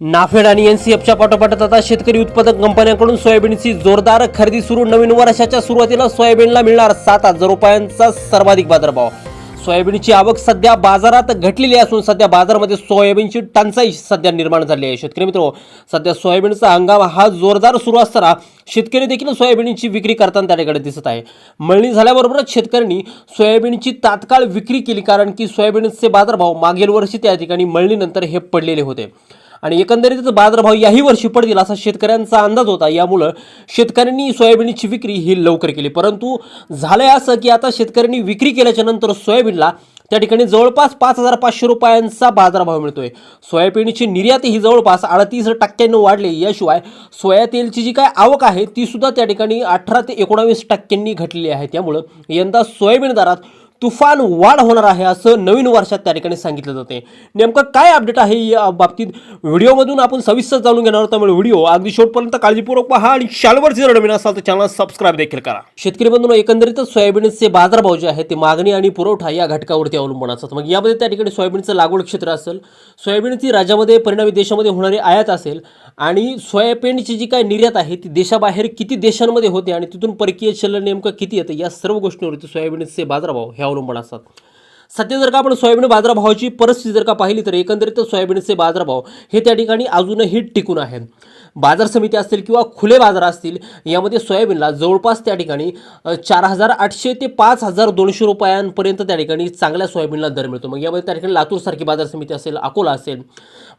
नाफेड आणि एनसीएफच्या पाठोपाठ आता शेतकरी उत्पादक कंपन्यांकडून सोयाबीनची जोरदार खरेदी सुरू. नवीन वर्षाच्या सुरुवातीला सोयाबीनला मिळणार सात हजार रुपयांचा सर्वाधिक बाजारभाव. सोयाबीनची आवक सध्या बाजारात घटलेली असून सध्या बाजारामध्ये सोयाबीनची टंचाई सध्या निर्माण झाली आहे. शेतकरी मित्र सध्या सोयाबीनचा हंगाम हा जोरदार सुरू असताना शेतकरी देखील सोयाबीनची विक्री करताना त्याकडे दिसत आहे. मळणी झाल्याबरोबरच शेतकऱ्यांनी सोयाबीनची तात्काळ विक्री केली कारण की सोयाबीनचे बाजारभाव मागील वर्षी त्या ठिकाणी मळणीनंतर हे पडलेले होते. आणि एकंदरीतच बाजारभाव याही वर्षी पडतील असा शेतकऱ्यांचा अंदाज होता. यामुळं शेतकऱ्यांनी सोयाबीनची विक्री ही लवकर केली. परंतु झालंय असं की आता शेतकऱ्यांनी विक्री केल्याच्यानंतर सोयाबीनला त्या ठिकाणी जवळपास पाच हजार पाचशे रुपयांचा बाजारभाव मिळतोय. सोयाबीनची निर्यात ही जवळपास अडतीस टक्क्यांनी वाढली. याशिवाय सोया तेलची जी काय आवक आहे ती सुद्धा त्या ठिकाणी अठरा ते एकोणावीस टक्क्यांनी घटलेली आहे. त्यामुळं यंदा सोयाबीन दरात तुफान वाढ होणार आहे असं नवीन वर्षात त्या ठिकाणी सांगितलं जाते. नेमकं काय अपडेट आहे या बाबतीत? व्हिडिओमधून आपण सविस्तर जाणून घेणार आहोत. त्यामुळे व्हिडिओ अगदी शेवटपर्यंत काळजीपूर्वक पहा आणि चॅनलवरची जर नवीन असाल तर चॅनल सबस्क्राईब देखील करा. शेतकरी बंधूंनो एकंदरीतच सोयाबीनचे बाजारभाव जे आहे ते मागणी आणि पुरवठा या घटकावरती अवलंबून असतात. मग यामध्ये त्या ठिकाणी सोयाबीनचं लागवड क्षेत्र असेल सोयाबीनची राज्यामध्ये परिणामी देशामध्ये होणारी आयात असेल आणि सोयाबीनची जी काय निर्यात आहे ती देशाबाहेर किती देशांमध्ये होते आणि तिथून परकीय चलन नेमकं किती येतं या सर्व गोष्टींवरती सोयाबीनचे बाजारभाव ह्या अवलंबून असतात. सध्या जर का आपण सोयाबीन बाजारभावाची परिस्थिती जर का पाहिली तर एकंदरीत सोयाबीनचे बाजारभाव हे त्या ठिकाणी अजूनही टिकून आहेत. बाजार समिती असतील किंवा खुले बाजार असतील यामध्ये सोयाबीनला जवळपास त्या ठिकाणी चार हजार आठशे ते पाच हजार दोनशे रुपयांपर्यंत त्या ठिकाणी चांगल्या सोयाबीनला दर मिळतो. मग यामध्ये त्या ठिकाणी लातूरसारखी बाजार समिती असेल अकोला असेल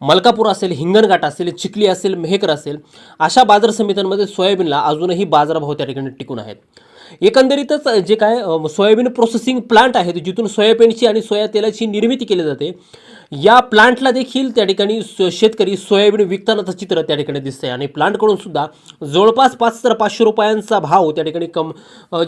मलकापूर असेल हिंगणघाट असेल चिखली असेल मेहकर असेल अशा बाजार समित्यांमध्ये सोयाबीनला अजूनही बाजारभाव त्या ठिकाणी टिकून आहेत. एकंदरीतच जे काय सोयाबीन प्रोसेसिंग प्लांट आहेत जिथून सोयाबीनची आणि सोया तेलाची निर्मिती केली जाते या प्लांटला देखील त्या ठिकाणी स- शेतकरी सोयाबीन विकतानाचं चित्र त्या ठिकाणी दिसतंय. आणि प्लांटकडून सुद्धा जवळपास पाच हजार पाचशे रुपयांचा भाव त्या ठिकाणी कम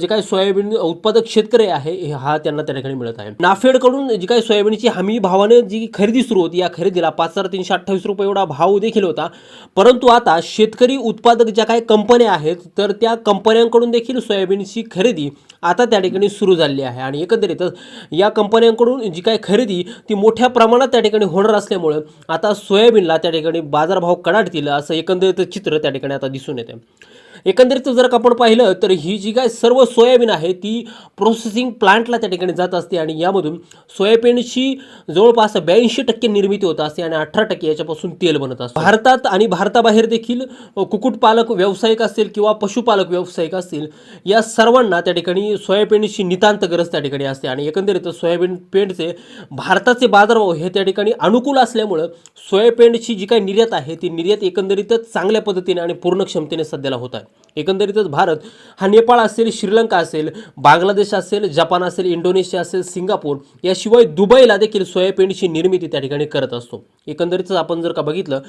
जे काही सोयाबीन उत्पादक शेतकरी आहे हे- हा त्यांना त्या ठिकाणी मिळत आहे. नाफेडकडून जी काही सोयाबीनची हमी भावाने जी खरेदी सुरू होती या खरेदीला पाच हजार तीनशे अठ्ठावीस रुपये एवढा भाव देखील होता. परंतु आता शेतकरी उत्पादक ज्या काही कंपन्या आहेत तर त्या कंपन्यांकडून देखील सोयाबीनची खरेदी आता त्या ठिकाणी सुरू झालेली आहे. आणि एकंदरीतच या कंपन्यांकडून जी काही खरेदी ती मोठ्या प्रमाणात त्या ठिकाणी होणार असल्यामुळं आता सोयाबीनला त्या ठिकाणी बाजारभाव कडाडतील असं एकंदरीत चित्र त्या ठिकाणी आता दिसून येते एकंदरीत जर का आपण पाहिलं तर ही जी काय सर्व सोयाबीन आहे ती प्रोसेसिंग प्लांटला त्या ठिकाणी जात असते आणि यामधून सोयाबीनची जवळपास ब्याऐंशी टक्के निर्मिती होत असते आणि अठरा टक्के याच्यापासून तेल बनत असते. भारतात आणि भारताबाहेर देखील कुक्कुटपालक व्यावसायिक असतील किंवा पशुपालक व्यावसायिक असतील या सर्वांना त्या ठिकाणी सोयाबीनची नितांत गरज त्या ठिकाणी असते आणि एकंदरीत सोयाबीन पेंटचे भारताचे बाजारभाव हे त्या ठिकाणी अनुकूल असल्यामुळं सोयाबीनची जी काही निर्यात आहे ती निर्यात एकंदरीतच चांगल्या पद्धतीने आणि पूर्ण क्षमतेने सध्याला होत आहे. एकंदरीतच भारत हा नेपाळ असेल श्रीलंका असेल बांगलादेश असेल जपान असेल इंडोनेशिया असेल सिंगापूर याशिवाय दुबईला देखील सोयाबीनची निर्मिती त्या ठिकाणी करत असतो. एकंदरीतच आपण जर का बघितलं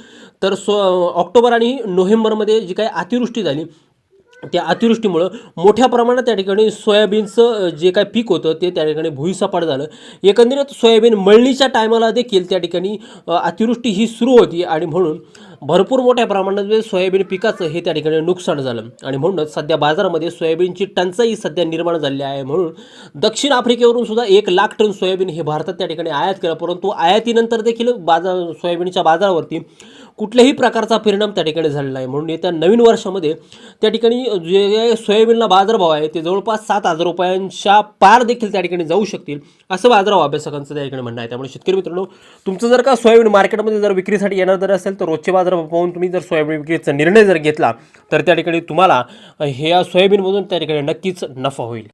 तर सो ऑक्टोबर आणि नोव्हेंबरमध्ये जी काही अतिवृष्टी झाली त्या अतिवृष्टीमुळं मोठ्या प्रमाणात त्या ठिकाणी सोयाबीनचं जे काय पीक होतं ते त्या ठिकाणी भुईसपाट झालं. एकंदरीत सोयाबीन मळणीच्या टायमाला देखील त्या ठिकाणी अतिवृष्टी ही सुरू होती आणि म्हणून भरपूर मोठ्या प्रमाणात म्हणजे सोयाबीन पिकाचं हे त्या ठिकाणी नुकसान झालं. आणि म्हणूनच सध्या बाजारामध्ये सोयाबीनची टंचाई सध्या निर्माण झाली आहे. म्हणून दक्षिण आफ्रिकेवरून सुद्धा एक लाख टन सोयाबीन हे भारतात त्या ठिकाणी आयात केलं. परंतु आयातीनंतर देखील बाजार सोयाबीनच्या बाजारावरती कुठल्याही प्रकारचा परिणाम त्या ठिकाणी झालेला आहे म्हणून येत्या नवीन वर्षामध्ये त्या ठिकाणी जे सोयाबीनला बाजारभाव आहे ते जवळपास सात हजार रुपयांच्या पार देखील त्या ठिकाणी जाऊ शकतील असं बाजारभाव अभ्यासकांचं त्या ठिकाणी म्हणणं आहे. त्यामुळे शेतकरी मित्रांनो तुमचं जर का सोयाबीन मार्केटमध्ये जर विक्रीसाठी येणार जर असेल तर रोजचे बाजार संदर्भ पाहून तुम्ही जर सोयाबीन विक्रीचा निर्णय जर घेतला तर त्या ठिकाणी तुम्हाला हे या सोयाबीनमधून त्या ठिकाणी नक्कीच नफा होईल.